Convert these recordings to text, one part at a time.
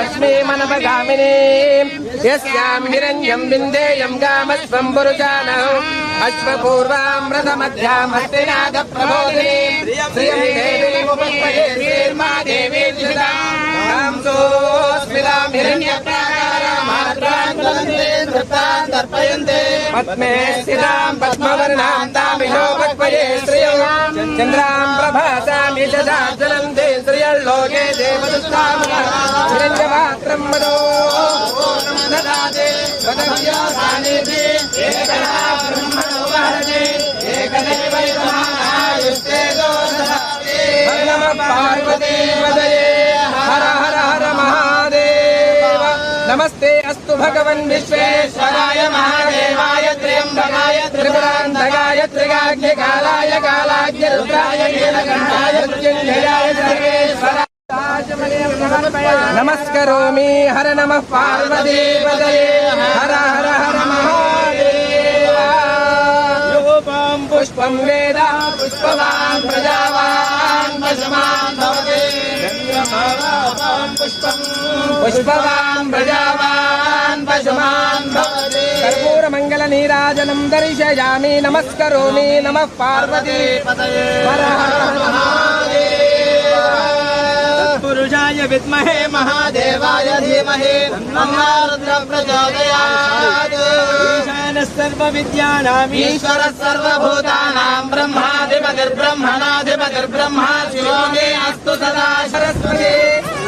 लक्ष्मी यस्यां हिरण्यं विन्देयं गामस्वं पुरुषाणौ अश्वपूर्वामृतमध्यां हस्तिनागप्रबोधिनी पद्मे स्थितां पद्मवर्णां तामिहो चन्द्रां श्रियल्लोके हिरण्यपात्रं मदो ददाते वदव्यासानिधि एकदा ब्रह्मणो वहते एकदैवैतमायुष्टे दोषदाते नमः पार्वती पदये हर हर हर महादेव नमस्ते अस्तु भगवन् विश्वेश्वराय महादेवाय त्र्यम्बकाय त्रिपुरान्तकाय त्रिगाग्निकालाय कालाग्नि रुद्राय नीलकण्ठाय मृत्युञ्जयाय सर्वेश्वराय నమస్కరోమి హర నమ పార్వదీపదయే హర హర హర మహాదేవాం. పుష్పం వేద పుష్పవాన్ ప్రజావాన్ పశమాన్ భవతే. పుష్పం పుష్పవాన్ ప్రజావాన్ పశమాన్ భవతే. మంగళ నీరాజనం దర్శయామి నమస్కరోమి నమః పార్వతీ పదయే. पुरुषाय विद्महे महादेवाय धीमहि तन्नः रुद्र प्रचोदयात् ईशानः सर्वविद्यानाम् ईश्वरः सर्वभूतानां ब्रह्माधिपतिर्ब्रह्मणाधिपतिर्ब्रह्मा शिवो मे अस्तु सदा सरस्वती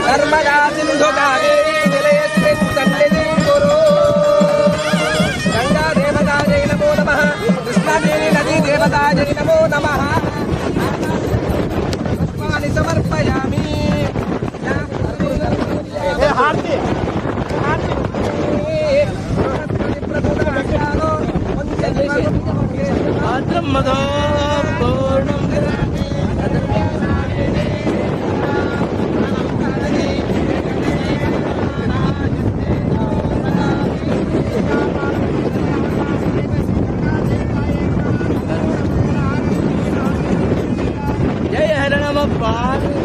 नर्मदा सिन्धु बात